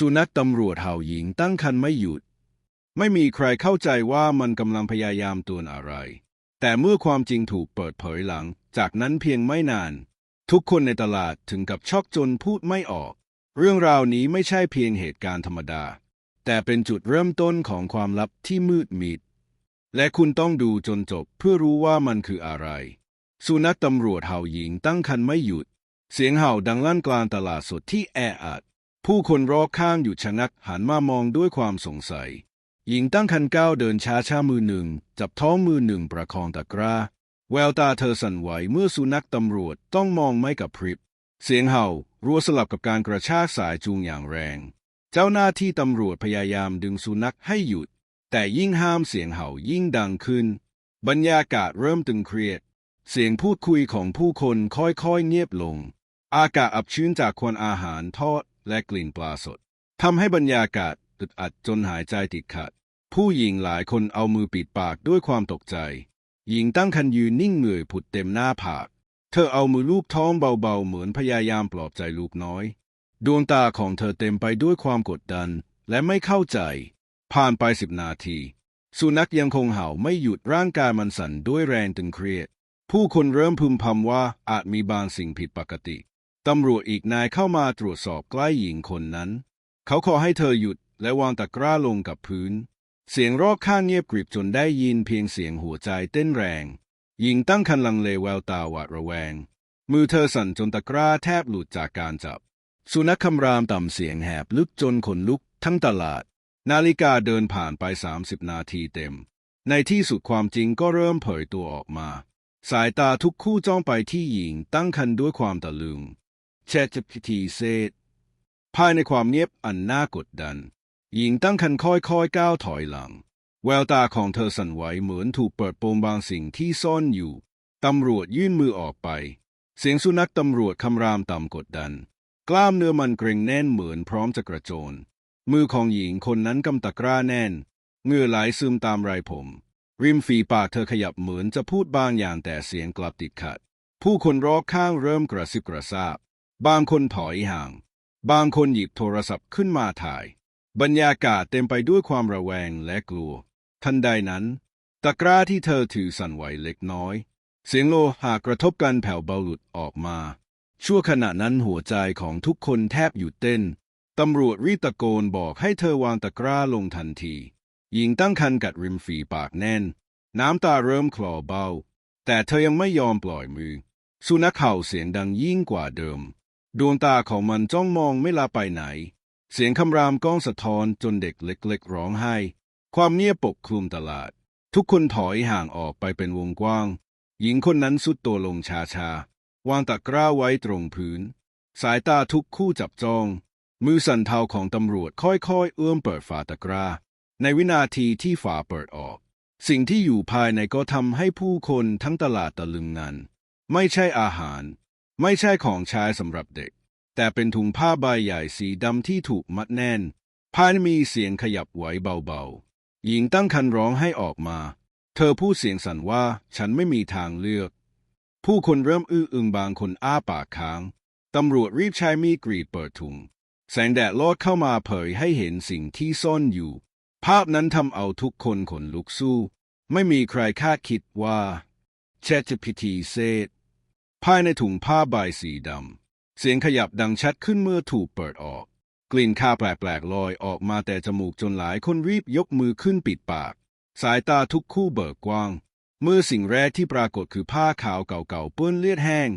สุนัขตำรวจเห่าหญิงตั้งคันไม่หยุด ไม่มีใครเข้าใจว่ามันกำลังพยายามตัวอะไร แต่เมื่อความจริงถูกเปิดเผยหลัง จากนั้นเพียงไม่นาน ทุกคนในตลาดถึงกับช็อกจนพูดไม่ออก เรื่องราวนี้ไม่ใช่เพียงเหตุการณ์ธรรมดา แต่เป็นจุดเริ่มต้นของความลับที่มืดมิด และคุณต้องดูจนจบเพื่อรู้ว่ามันคืออะไร สุนัขตำรวจเห่าหญิงตั้งคันไม่หยุด เสียงเห่าดังลั่นกลางตลาดสดที่แออัด ผู้คนรอบข้างหยุดชะงักหันมามองด้วยความสงสัย หญิงตั้งคันก้าวเดินช้าช้ามือหนึ่ง จับท้องมือหนึ่งประคองตะกร้า แววตาเธอสั่นไหวเมื่อสุนัขตำรวจต้องมองไม่กับพริบ เสียงเห่ารัวสลับกับการกระชากสายจูงอย่างแรง เจ้าหน้าที่ตำรวจพยายามดึงสุนัขให้หยุด แต่ยิ่งห้ามเสียงเห่ายิ่งดังขึ้น บรรยากาศเริ่มตึงเครียด เสียงพูดคุยของผู้คนค่อยๆเงียบลง อากาศอับชื้นจากควันอาหารทอด และกลิ่นปลาสดทำให้บรรยากาศอึดอัดจนหายใจติดขัด ผู้หญิงหลายคนเอามือปิดปากด้วยความตกใจ หญิงตั้งคันยืนนิ่งเหนื่อยผุดเต็มหน้าผาก เธอเอามือลูบท้องเบาๆ เหมือนพยายามปลอบใจลูกน้อย ดวงตาของเธอเต็มไปด้วยความกดดันและไม่เข้าใจ ผ่านไปสิบนาที สุนัขยังคงเห่าไม่หยุดร่างกายมันสั่นด้วยแรงตึงเครียด ผู้คนเริ่มพึมพำว่าอาจมีบางสิ่งผิดปกติ ตำรวจอีกนายเข้ามาตรวจสอบใกล้หญิงคนนั้น เขาขอให้เธอหยุดและวางตะกร้าลงกับพื้น เสียงรอบข้างเงียบกริบจนได้ยินเพียงเสียงหัวใจเต้นแรง หญิงตั้งคันลังเลแววตาหวาดระแวง มือเธอสั่นจนตะกร้าแทบหลุดจากการจับ สุนัขคำรามต่ำเสียงแหบลึกจนขนลุกทั้งตลาด นาฬิกาเดินผ่านไป 30 นาทีเต็ม ในที่สุดความจริงก็เริ่มเผยตัวออกมา สายตาทุกคู่จ้องไปที่หญิงตั้งคันด้วยความตะลึง แชทพิธีเซตภายในความเงียบอันน่ากดดัน หญิงตั้งคันค่อยๆก้าวถอยหลัง แววตาของเธอสั่นไหวเหมือนถูกเปิดโปงบางสิ่งที่ซ่อนอยู่ ตำรวจยื่นมือออกไป เสียงสุนัขตำรวจคำรามต่ำกดดัน กล้ามเนื้อมันเกร็งแน่นเหมือนพร้อมจะกระโจน มือของหญิงคนนั้นกำตะกร้าแน่นเงื่อไหลซึมตามไรผม ริมฝีปากเธอขยับเหมือนจะพูดบางอย่างแต่เสียงกลับติดขัด ผู้คนรอบข้างเริ่มกระซิบกระซาบ บางคนถอยห่าง บางคนหยิบโทรศัพท์ขึ้นมาถ่าย บรรยากาศเต็มไปด้วยความระแวงและกลัว ทันใดนั้น ตะกร้าที่เธอถือสั่นไหวเล็กน้อย เสียงโลหะกระทบกันแผ่วเบาหลุดออกมา ชั่วขณะนั้นหัวใจของทุกคนแทบหยุดเต้น ตำรวจรีตะโกนบอกให้เธอวางตะกร้าลงทันที หญิงตั้งคันกัดริมฝีปากแน่น น้ำตาเริ่มคลอเบา แต่เธอยังไม่ยอมปล่อยมือ สุนัขเห่าเสียงดังยิ่งกว่าเดิม ดวงตาของมันจ้องมองไม่ลาไปไหน เสียงคำรามก้องสะท้อนจนเด็กเล็กๆร้องไห้ ความเงียบปกคลุมตลาด ทุกคนถอยห่างออกไปเป็นวงกว้าง หญิงคนนั้นสุดตัวลงช้าวางตะกร้าไว้ตรงพื้น สายตาทุกคู่จับจ้อง มือสั่นเทาของตำรวจค่อยๆ เอื้อมเปิดฝาตะกร้า ในวินาทีที่ฝาเปิดออก สิ่งที่อยู่ภายในก็ทำให้ผู้คนทั้งตลาดตะลึงนั้น ไม่ใช่อาหาร ไม่ใช่ของใช้สำหรับเด็ก แต่เป็นถุงผ้าใบใหญ่สีดำที่ถูกมัดแน่นภายในมีเสียงขยับไหวเบาๆ หญิงตั้งคันร้องให้ออกมา เธอพูดเสียงสั่นว่าฉันไม่มีทางเลือก ผู้คนเริ่มอื้ออึงบางคนอ้าปากค้าง ตำรวจรีบใช้มีดกรีดเปิดถุง แสงแดดลอดเข้ามาเผยให้เห็นสิ่งที่ซ่อนอยู่ ภาพนั้นทำเอาทุกคนขนลุกสู้ ไม่มีใครคาดคิดว่าแชทพิธีเซต ภายในถุงผ้าใบสีดำ เสียงขยับดังชัดขึ้นเมื่อถูกเปิดออก กลิ่นข้าวแปลกๆลอยออกมาแต่จมูกจนหลายคนรีบยกมือขึ้นปิดปาก สายตาทุกคู่เบิกกว้าง เมื่อสิ่งแรกที่ปรากฏคือผ้าขาวเก่าๆเปื้อนเลือดแห้ง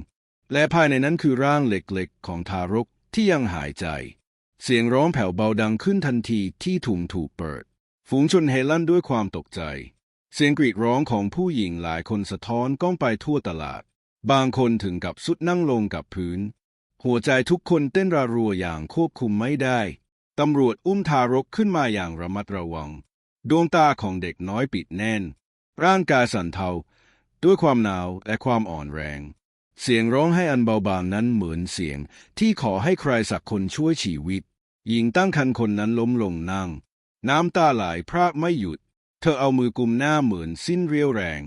และภายในนั้นคือร่างเล็กๆ ของทารกที่ยังหายใจ เสียงร้องแผ่วเบาดังขึ้นทันทีที่ถุงถูกเปิด ฝูงชนเฮลั่นด้วยความตกใจ เสียงกรีดร้องของผู้หญิงหลายคนสะท้อนก้องไปทั่วตลาด บางคนถึงกับสุดนั่งลงกับพื้น หัวใจทุกคนเต้นระรัวอย่างควบคุมไม่ได้ ตำรวจอุ้มทารกขึ้นมาอย่างระมัดระวัง ดวงตาของเด็กน้อยปิดแน่น ร่างกายสั่นเทา ด้วยความหนาวและความอ่อนแรง เสียงร้องให้อันเบาบางนั้นเหมือนเสียง ที่ขอให้ใครสักคนช่วยชีวิต หญิงตั้งคันคนนั้นล้มลงนั่ง น้ำตาไหลพรากไม่หยุด เธอเอามือกุมหน้าเหมือนสิ้นเรียวแรง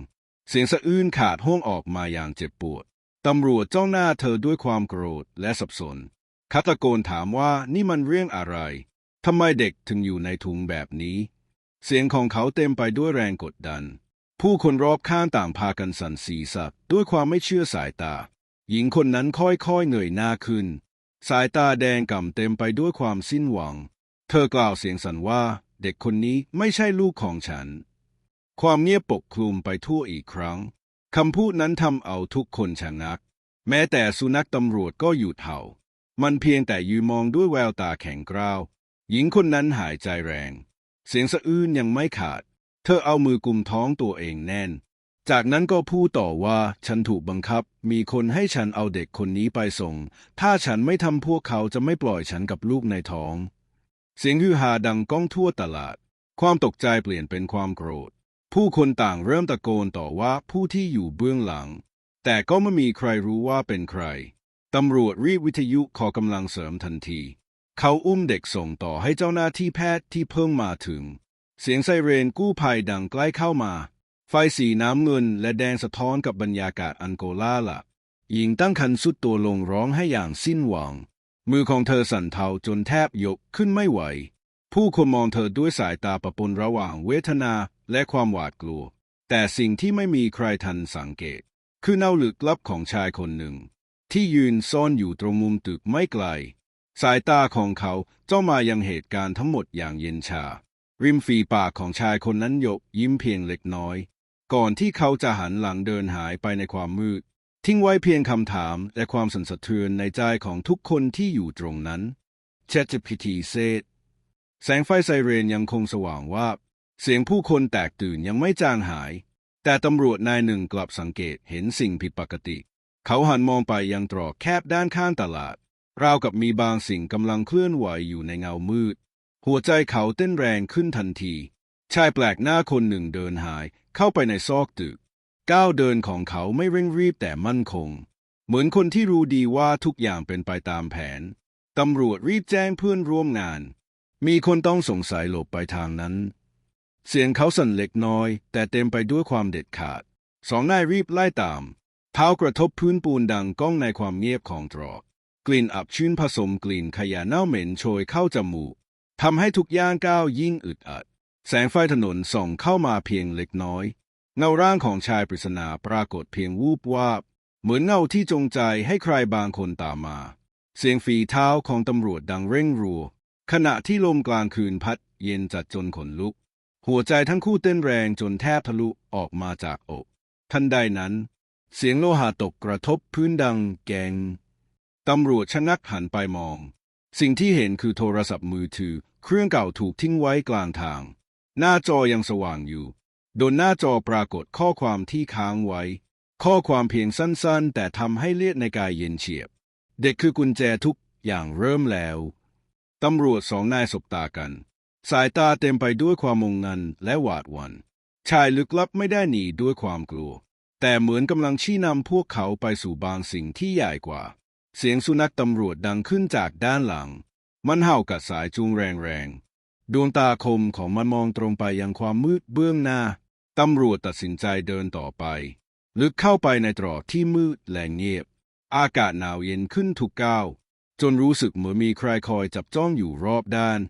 เสียงสะอื้นขาดห้วงออกมาอย่างเจ็บปวด ตำรวจจ้องหน้าเธอด้วยความโกรธและสับสนคาตะโกนถามว่านี่มันเรื่องอะไร ทำไมเด็กถึงอยู่ในถุงแบบนี้ เสียงของเขาเต็มไปด้วยแรงกดดัน ผู้คนรอบข้างต่างพากันสั่นศีรษะด้วยความไม่เชื่อสายตา หญิงคนนั้นค่อยๆเหนื่อยหน้าขึ้น สายตาแดงก่ำเต็มไปด้วยความสิ้นหวัง เธอกล่าวเสียงสั่นว่า เด็กคนนี้ไม่ใช่ลูกของฉัน ความเงียบปกคลุมไปทั่วอีกครั้ง คำพูดนั้นทำเอาทุกคนชะงัก แม้แต่สุนัขตำรวจก็หยุดเห่า มันเพียงแต่ยืนมองด้วยแววตาแข็งกร้าว หญิงคนนั้นหายใจแรง เสียงสะอื้นยังไม่ขาด เธอเอามือกุมท้องตัวเองแน่น จากนั้นก็พูดต่อว่าฉันถูกบังคับ มีคนให้ฉันเอาเด็กคนนี้ไปส่ง ถ้าฉันไม่ทำพวกเขาจะไม่ปล่อยฉันกับลูกในท้อง เสียงฮือฮาดังก้องทั่วตลาด ความตกใจเปลี่ยนเป็นความโกรธ ผู้คนต่างเริ่มตะโกนต่อว่าผู้ที่อยู่เบื้องหลัง แต่ก็ไม่มีใครรู้ว่าเป็นใคร ตำรวจรีบวิทยุขอกำลังเสริมทันที เขาอุ้มเด็กส่งต่อให้เจ้าหน้าที่แพทย์ที่เพิ่งมาถึง เสียงไซเรนกู้ภัยดังใกล้เข้ามา ไฟสีน้ำเงินและแดงสะท้อนกับบรรยากาศอังโกลาละหญิงตั้งคันสุดตัวลงร้องให้อย่างสิ้นหวัง มือของเธอสั่นเทาจนแทบยกขึ้นไม่ไหว ผู้คนมองเธอด้วยสายตาประปนระหว่างเวทนา และความหวาดกลัว แต่สิ่งที่ไม่มีใครทันสังเกต คือเน่าลึกลับของชายคนหนึ่ง ที่ยืนซ่อนอยู่ตรงมุมตึกไม่ไกล สายตาของเขาจ้องมายังเหตุการณ์ทั้งหมดอย่างเย็นชา ริมฝีปากของชายคนนั้นหยกยิ้มเพียงเล็กน้อย ก่อนที่เขาจะหันหลังเดินหายไปในความมืด ทิ้งไว้เพียงคำถามและความสันสะเทือนในใจของทุกคนที่อยู่ตรงนั้น ChatGPT เซตแสงไฟไซเรนยังคงสว่างวาบ เสียงผู้คนแตกตื่นยังไม่จางหาย แต่ตำรวจนายหนึ่งกลับสังเกตเห็นสิ่งผิดปกติ เขาหันมองไปยังตรอกแคบด้านข้างตลาด ราวกับมีบางสิ่งกำลังเคลื่อนไหวอยู่ในเงามืด หัวใจเขาเต้นแรงขึ้นทันที ชายแปลกหน้าคนหนึ่งเดินหายเข้าไปในซอกตึก ก้าวเดินของเขาไม่เร่งรีบแต่มั่นคง เหมือนคนที่รู้ดีว่าทุกอย่างเป็นไปตามแผน ตำรวจรีบแจ้งเพื่อนร่วมงาน มีคนต้องสงสัยหลบไปทางนั้น เสียงเขาสั่นเล็กน้อย แต่เต็มไปด้วยความเด็ดขาด สองนายรีบไล่ตามเท้ากระทบพื้นปูนดังก้องในความเงียบของตรอก กลิ่นอับชื้นผสมกลิ่นขยะเน่าเหม็นโชยเข้าจมูกทำให้ทุกย่างก้าวยิ่งอึดอัด แสงไฟถนนส่องเข้ามาเพียงเล็กน้อย เงาร่างของชายปริศนาปรากฏเพียงวูบวาบ เหมือนเงาที่จงใจให้ใครบางคนตามมา เสียงฝีเท้าของตำรวจดังเร่งรัว ขณะที่ลมกลางคืนพัดเย็นจัดจนขนลุก หัวใจทั้งคู่เต้นแรงจนแทบทะลุออกมาจากอก ทันใดนั้น เสียงโลหะตกกระทบพื้นดังแกงตำรวจชะงักหันไปมอง สิ่งที่เห็นคือโทรศัพท์มือถือ เครื่องเก่าถูกทิ้งไว้กลางทาง หน้าจอยังสว่างอยู่โดนหน้าจอปรากฏข้อความที่ค้างไว้ ข้อความเพียงสั้นๆ แต่ทำให้เลือดในกายเย็นเฉียบ เด็กคือกุญแจทุกอย่างเริ่มแล้ว ตำรวจสองนายสบตากัน สายตาเต็มไปด้วยความมงงันและหวาดหวัน่นชายลึกลับไม่ได้หนีด้วยความกลัว แต่เหมือนกำลังชี้นำพวกเขาไปสู่บางสิ่งที่ใหญ่กว่า เสียงสุนัขตำรวจดังขึ้นจากด้านหลัง มันเห่ากัดสายจูงแรงๆ ดวงตาคมของมันมองตรงไปยังความมืดเบื้องหน้า ตำรวจตัดสินใจเดินต่อไป ลึกเข้าไปในตรอกที่มืดและเงียบ อากาศหนาวเย็นขึ้นทุกก้าว จนรู้สึกเหมือนมีใครคอยจับจ้องอยู่รอบด้าน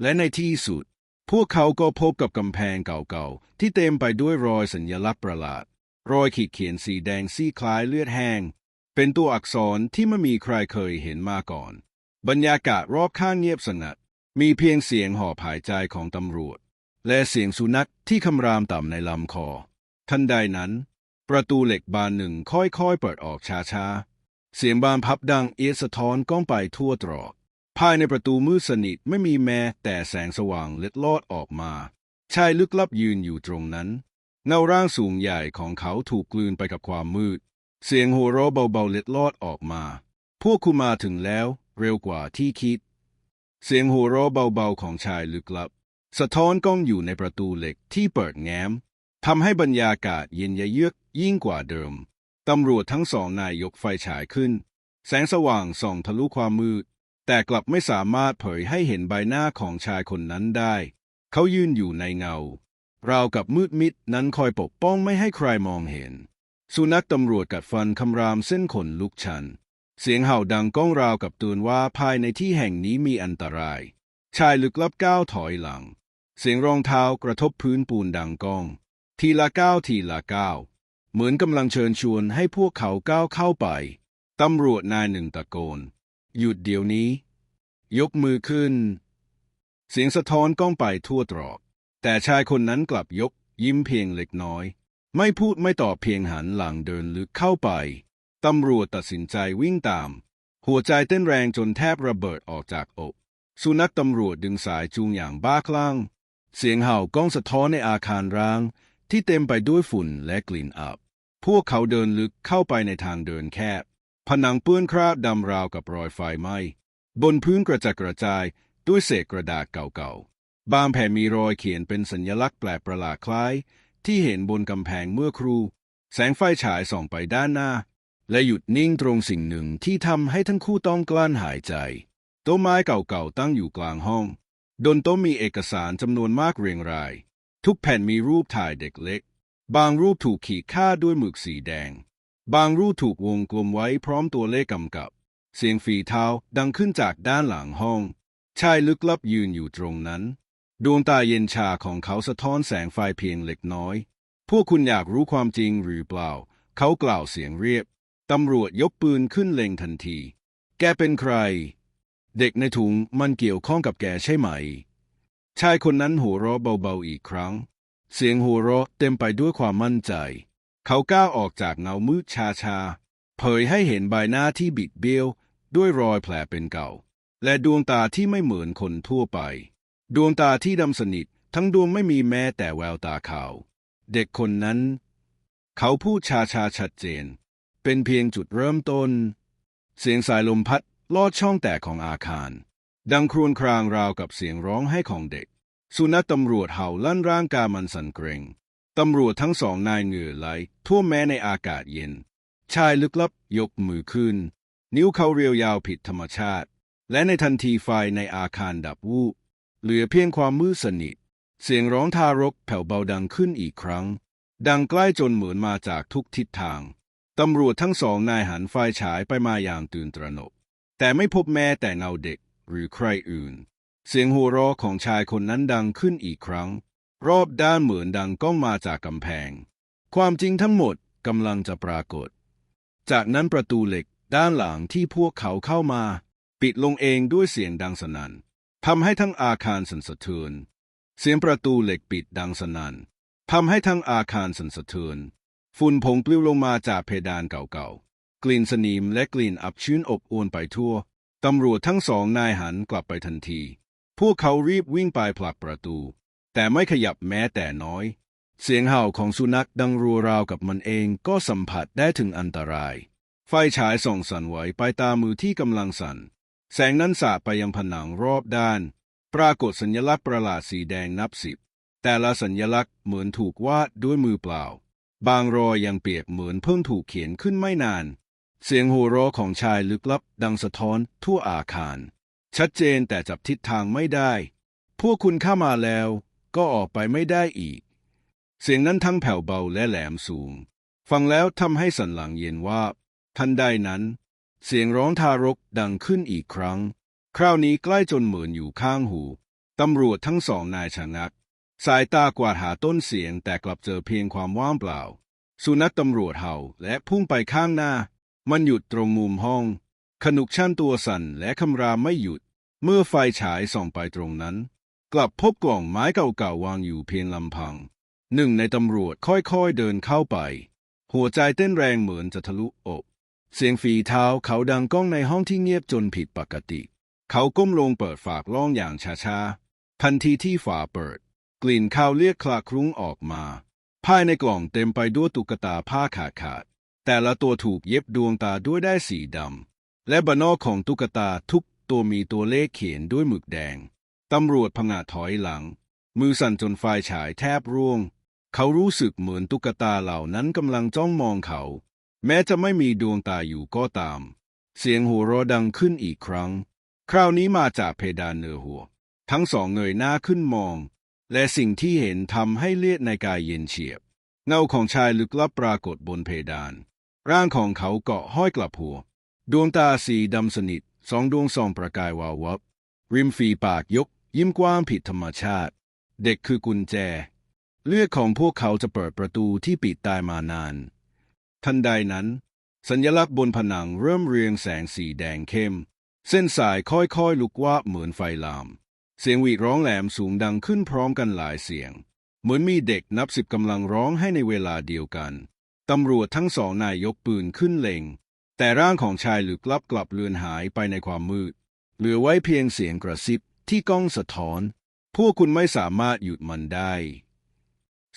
และในที่สุด พวกเขาก็พบกับกำแพงเก่าๆ ที่เต็มไปด้วยรอยสัญลักษณ์ประหลาด รอยขีดเขียนสีแดงซีคล้ายเลือดแห้ง เป็นตัวอักษรที่ไม่มีใครเคยเห็นมาก่อน บรรยากาศรอบข้างเงียบสงัด มีเพียงเสียงหอบหายใจของตำรวจ และเสียงสุนัขที่คำรามต่ำในลำคอ ทันใดนั้น ประตูเหล็กบานหนึ่งค่อยๆเปิดออกช้าๆ เสียงบานพับดังเอียดสะท้อนก้องไปทั่วตรอก ภายในประตูมืดสนิทไม่มีแม้แต่แสงสว่างเล็ดลอดออกมา ชายลึกลับยืนอยู่ตรงนั้น เงาร่างสูงใหญ่ของเขาถูกกลืนไปกับความมืด เสียงหัวเราะเบาๆเล็ดลอดออกมา พวกคุณมาถึงแล้วเร็วกว่าที่คิด เสียงหัวเราะเบาๆของชายลึกลับ สะท้อนกล้องอยู่ในประตูเหล็กที่เปิดแง้มทำให้บรรยากาศเย็นยะเยือกยิ่งกว่าเดิม ตำรวจทั้งสองนายยกไฟฉายขึ้น แสงสว่างส่องทะลุความมืด แต่กลับไม่สามารถเผยให้เห็นใบหน้าของชายคนนั้นได้ เขายืนอยู่ในเงา ราวกับมืดมิดนั้นคอยปกป้องไม่ให้ใครมองเห็น สุนัขตำรวจกัดฟันคำรามเส้นขนลุกชัน เสียงเห่าดังก้องราวกับเตือนว่าภายในที่แห่งนี้มีอันตราย ชายลึกลับก้าวถอยหลัง เสียงรองเท้ากระทบพื้นปูนดังก้อง ทีละก้าวทีละก้าวเหมือนกำลังเชิญชวนให้พวกเขาก้าวเข้าไป ตำรวจนายหนึ่งตะโกน หยุดเดี๋ยวนี้ ยกมือขึ้น เสียงสะท้อนก้องไปทั่วตรอก แต่ชายคนนั้นกลับยกยิ้มเพียงเล็กน้อย ไม่พูดไม่ตอบเพียงหันหลังเดินลึกเข้าไป ตำรวจตัดสินใจวิ่งตาม หัวใจเต้นแรงจนแทบระเบิดออกจากอก สุนัขตำรวจดึงสายจูงอย่างบ้าคลั่ง เสียงเห่าก้องสะท้อนในอาคารร้าง ที่เต็มไปด้วยฝุ่นและกลิ่นอับ พวกเขาเดินลึกเข้าไปในทางเดินแคบ ผนังเปื้อนคราบดำราวกับรอยไฟไหม้บนพื้นกระจัดกระจายด้วยเศษกระดาษเก่าๆ บางแผ่นมีรอยเขียนเป็นสัญลักษณ์แปลกประหลาดคล้าย ที่เห็นบนกำแพงเมื่อครู แสงไฟฉายส่องไปด้านหน้า และหยุดนิ่งตรงสิ่งหนึ่งที่ทำให้ทั้งคู่ต้องกลั้นหายใจโต๊ะไม้เก่าๆตั้งอยู่กลางห้องบนโต๊ะมีเอกสารจำนวนมากเรียงราย ทุกแผ่นมีรูปถ่ายเด็กเล็ก บางรูปถูกขีดค่าด้วยหมึกสีแดง บางรูปถูกวงกลมไว้พร้อมตัวเลขกำกับ เสียงฝีเท้าดังขึ้นจากด้านหลังห้อง ชายลึกลับยืนอยู่ตรงนั้น ดวงตาเย็นชาของเขาสะท้อนแสงไฟเพียงเล็กน้อย พวกคุณอยากรู้ความจริงหรือเปล่า เขากล่าวเสียงเรียบ ตำรวจยกปืนขึ้นเล็งทันที แกเป็นใคร เด็กในถุงมันเกี่ยวข้องกับแกใช่ไหม ชายคนนั้นหัวเราะเบาๆอีกครั้ง เสียงหัวเราะเต็มไปด้วยความมั่นใจ เขาก้าวออกจากเงามืดชาๆเผยให้เห็นใบหน้าที่บิดเบี้ยว ด้วยรอยแผลเป็นเก่า และดวงตาที่ไม่เหมือนคนทั่วไป ดวงตาที่ดำสนิท ทั้งดวงไม่มีแม้แต่แววตาขาว เด็กคนนั้น เขาพูดชาชาชัดเจน เป็นเพียงจุดเริ่มต้น เสียงสายลมพัดลอดช่องแตกของอาคาร ดังครวญครางราวกับเสียงร้องไห้ของเด็ก สุนัขตำรวจเห่าลั่นร่างกามันสั่นเกรง ตำรวจทั้งสองนายเหงื่อไหลทั่วแม้ในอากาศเย็น ชายลึกลับยกมือขึ้น นิ้วเขาเรียวยาวผิดธรรมชาติ และในทันทีไฟในอาคารดับวูบเหลือเพียงความมืดสนิท เสียงร้องทารกแผ่วเบาดังขึ้นอีกครั้ง ดังใกล้จนเหมือนมาจากทุกทิศทาง ตำรวจทั้งสองนายหันไฟฉายไปมาอย่างตื่นตระหนก แต่ไม่พบแม้แต่เงาเด็กหรือใครอื่น เสียงหัวเราะของชายคนนั้นดังขึ้นอีกครั้ง รอบด้านเหมือนดังก้องมาจากกำแพง ความจริงทั้งหมดกำลังจะปรากฏ จากนั้นประตูเหล็กด้านหลังที่พวกเขาเข้ามา ปิดลงเองด้วยเสียงดังสนั่นทำให้ทั้งอาคารสั่นสะเทือน เสียงประตูเหล็กปิดดังสนั่นทำให้ทั้งอาคารสั่นสะเทือนฝุ่นผงปลิวลงมาจากเพดานเก่าๆ กลิ่นสนิมและกลิ่นอับชื้นอบอวนไปทั่ว ตำรวจทั้งสองนายหันกลับไปทันที พวกเขารีบวิ่งไปผลักประตู แต่ไม่ขยับแม้แต่น้อย เสียงเห่าของสุนัขดังรัวราวกับมันเองก็สัมผัสได้ถึงอันตราย ไฟฉายส่องสั่นไหวไปตามมือที่กำลังสั่น แสงนั้นสาดไปยังผนังรอบด้าน ปรากฏสัญลักษณ์ประหลาดสีแดงนับสิบ แต่ละสัญลักษณ์เหมือนถูกวาดด้วยมือเปล่า บางรอยยังเปียกเหมือนเพิ่งถูกเขียนขึ้นไม่นาน เสียงโหัวเราะของชายลึกลับ ดังสะท้อนทั่วอาคาร ชัดเจนแต่จับทิศทางไม่ได้ พวกคุณเข้ามาแล้ว ก็ออกไปไม่ได้อีก เสียงนั้นทั้งแผ่วเบาและแหลมสูง ฟังแล้วทำให้สันหลังเย็นว่า ทันใดนั้น เสียงร้องทารกดังขึ้นอีกครั้ง คราวนี้ใกล้จนเหมือนอยู่ข้างหู ตำรวจทั้งสองนายชะงัก สายตากวาดหาต้นเสียงแต่กลับเจอเพียงความว่างเปล่า สุนัขตำรวจเห่าและพุ่งไปข้างหน้า มันหยุดตรงมุมห้อง ขนุกชั่นตัวสั่นและคำรามไม่หยุด เมื่อไฟฉายส่องไปตรงนั้น กลับพบกล่องไม้เก่าๆวางอยู่เพียงลำพัง หนึ่งในตำรวจค่อยๆเดินเข้าไป หัวใจเต้นแรงเหมือนจะทะลุอก เสียงฝีเท้าเขาดังก้องในห้องที่เงียบจนผิดปกติ เขาก้มลงเปิดฝากล่องอย่างช้าๆ ทันทีที่ฝาเปิด กลิ่นข้าวเลียกคลาครุ้งออกมา ภายในกล่องเต็มไปด้วยตุ๊กตาผ้าขาดขาดๆแต่ละตัวถูกเย็บดวงตาด้วยได้สีดำและบนนอกของตุ๊กตาทุกตัวมีตัวเลขเขียนด้วยหมึกแดง ตำรวจพงาถอยหลัง มือสั่นจนไฟฉายแทบร่วง เขารู้สึกเหมือนตุ๊กตาเหล่านั้นกำลังจ้องมองเขา แม้จะไม่มีดวงตาอยู่ก็ตาม เสียงหัวเราะดังขึ้นอีกครั้ง คราวนี้มาจากเพดานเหนือหัว ทั้งสองเงยหน้าขึ้นมอง และสิ่งที่เห็นทำให้เลือดในกายเย็นเฉียบ เงาของชายลึกลับปรากฏบนเพดาน ร่างของเขาเกาะห้อยกลับหัว ดวงตาสีดำสนิทสองดวงส่องประกายวาววับริมฝีปากยก ยิ้มกว้างผิดธรรมชาติ เด็กคือกุญแจ เลือดของพวกเขาจะเปิดประตูที่ปิดตายมานาน ทันใดนั้น สัญลักษณ์บนผนังเริ่มเรียงแสงสีแดงเข้ม เส้นสายค่อยๆลุกวาบเหมือนไฟลาม เสียงหวีดร้องแหลมสูงดังขึ้นพร้อมกันหลายเสียง เหมือนมีเด็กนับสิบกำลังร้องให้ในเวลาเดียวกันตำรวจทั้งสองนายยกปืนขึ้นเล็ง แต่ร่างของชายหลึกลับกลับเลือนหายไปในความมืด เหลือไว้เพียงเสียงกระซิบ ที่ก้องสะท้อน พวกคุณไม่สามารถหยุดมันได้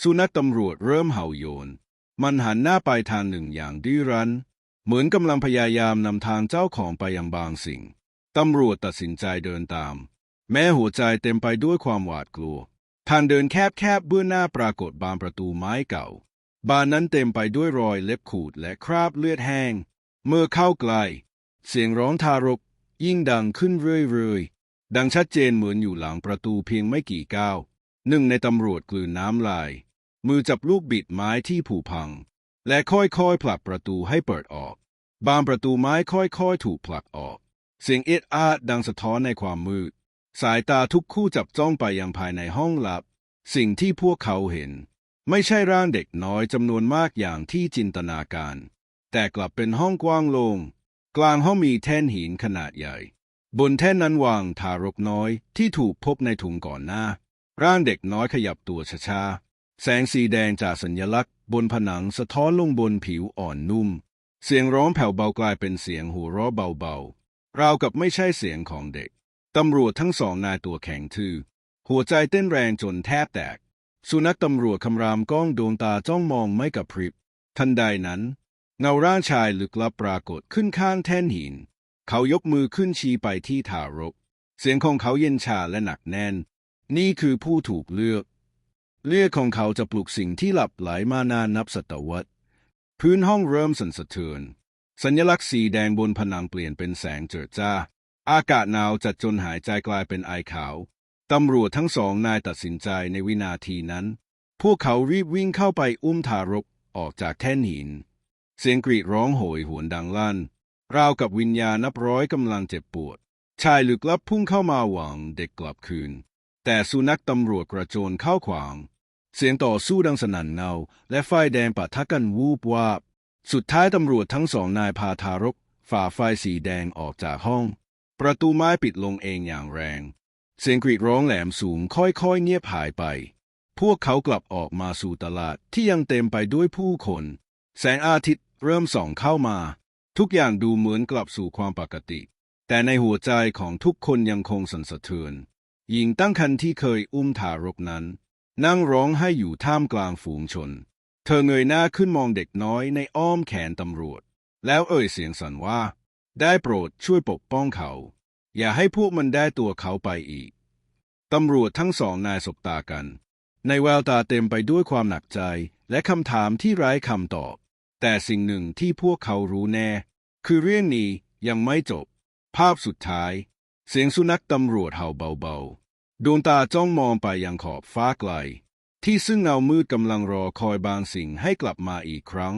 สุนัขตำรวจเริ่มเห่าโยน มันหันหน้าไปทางหนึ่งอย่างดื้อรั้น เหมือนกำลังพยายามนำทางเจ้าของไปยังบางสิ่ง ตำรวจตัดสินใจเดินตาม แม้หัวใจเต็มไปด้วยความหวาดกลัว ทางเดินแคบๆเบื้องหน้าปรากฏบานประตูไม้เก่า บานนั้นเต็มไปด้วยรอยเล็บขูดและคราบเลือดแห้ง เมื่อเข้าใกล้เสียงร้องทารกยิ่งดังขึ้นเรื่อยๆ ดังชัดเจนเหมือนอยู่หลังประตูเพียงไม่กี่ก้าวหนึ่งในตำรวจกลืนน้ำลาย มือจับลูกบิดไม้ที่ผุพัง และค่อยๆผลักประตูให้เปิดออก บานประตูไม้ค่อยๆถูกผลักออก เสียงเอ็ดอาดดังสะท้อนในความมืด สายตาทุกคู่จับจ้องไปยังภายในห้องลับ สิ่งที่พวกเขาเห็น ไม่ใช่ร่างเด็กน้อยจำนวนมากอย่างที่จินตนาการ แต่กลับเป็นห้องกว้างโลง่งกลางห้องมีแท่นหินขนาดใหญ่ บนแท่นนั้นวางทารกน้อยที่ถูกพบในถุงก่อนหน้า ร่างเด็กน้อยขยับตัวช้าๆ แสงสีแดงจากสัญลักษณ์ บนผนังสะท้อนลงบนผิวอ่อนนุ่ม เสียงร้องแผ่วเบากลายเป็นเสียงหัวเราะเบาๆ ราวกับไม่ใช่เสียงของเด็ก ตำรวจทั้งสองนายตัวแข็งทื่อ หัวใจเต้นแรงจนแทบแตก สุนัขตำรวจคำรามก้องดวงตาจ้องมองไม่กระพริบ ทันใดนั้น เงาร่างชายลึกลับปรากฏขึ้นข้างแท่นหิน เขายกมือขึ้นชี้ไปที่ทารก เสียงของเขาเย็นชาและหนักแน่น นี่คือผู้ถูกเลือก เลือดของเขาจะปลุกสิ่งที่หลับไหลมานานนับศตวรรษ พื้นห้องเริ่มสั่นสะเทือน สัญลักษณ์สีแดงบนผนังเปลี่ยนเป็นแสงเจิดจ้า อากาศหนาวจัดจนหายใจกลายเป็นไอขาว ตำรวจทั้งสองนายตัดสินใจในวินาทีนั้น พวกเขารีบวิ่งเข้าไปอุ้มทารกออกจากแท่นหิน เสียงกรีดร้องโหยหวนดังลั่น ราวกับวิญญาณนับร้อยกำลังเจ็บปวด ชายลึกลับพุ่งเข้ามาหวังเด็กกลับคืน แต่สุนัขตำรวจกระโจนเข้าขวาง เสียงต่อสู้ดังสนั่นเงาและไฟแดงปะทะกันวูบวาบ สุดท้ายตำรวจทั้งสองนายพาทารก ฝ่าไฟสีแดงออกจากห้อง ประตูไม้ปิดลงเองอย่างแรง เสียงกรีดร้องแหลมสูงค่อยๆเงียบหายไป พวกเขากลับออกมาสู่ตลาดที่ยังเต็มไปด้วยผู้คน แสงอาทิตย์เริ่มส่องเข้ามา ทุกอย่างดูเหมือนกลับสู่ความปกติ แต่ในหัวใจของทุกคนยังคงสั่นสะเทือนหญิงตั้งครรภ์ที่เคยอุ้มทารกนั้น นั่งร้องให้อยู่ท่ามกลางฝูงชน เธอเงยหน้าขึ้นมองเด็กน้อยในอ้อมแขนตำรวจ แล้วเอ่ยเสียงสั่นว่า ได้โปรดช่วยปกป้องเขา อย่าให้พวกมันได้ตัวเขาไปอีก ตำรวจทั้งสองนายสบตากัน ในแววตาเต็มไปด้วยความหนักใจและคำถามที่ไร้คำตอบ แต่สิ่งหนึ่งที่พวกเขารู้แน่ คือเรื่องนี้ยังไม่จบ ภาพสุดท้าย เสียงสุนัขตำรวจเห่าเบาๆ ดวงตาจ้องมองไปยังขอบฟ้าไกล ที่ซึ่งเงามืดกำลังรอคอยบางสิ่งให้กลับมาอีกครั้ง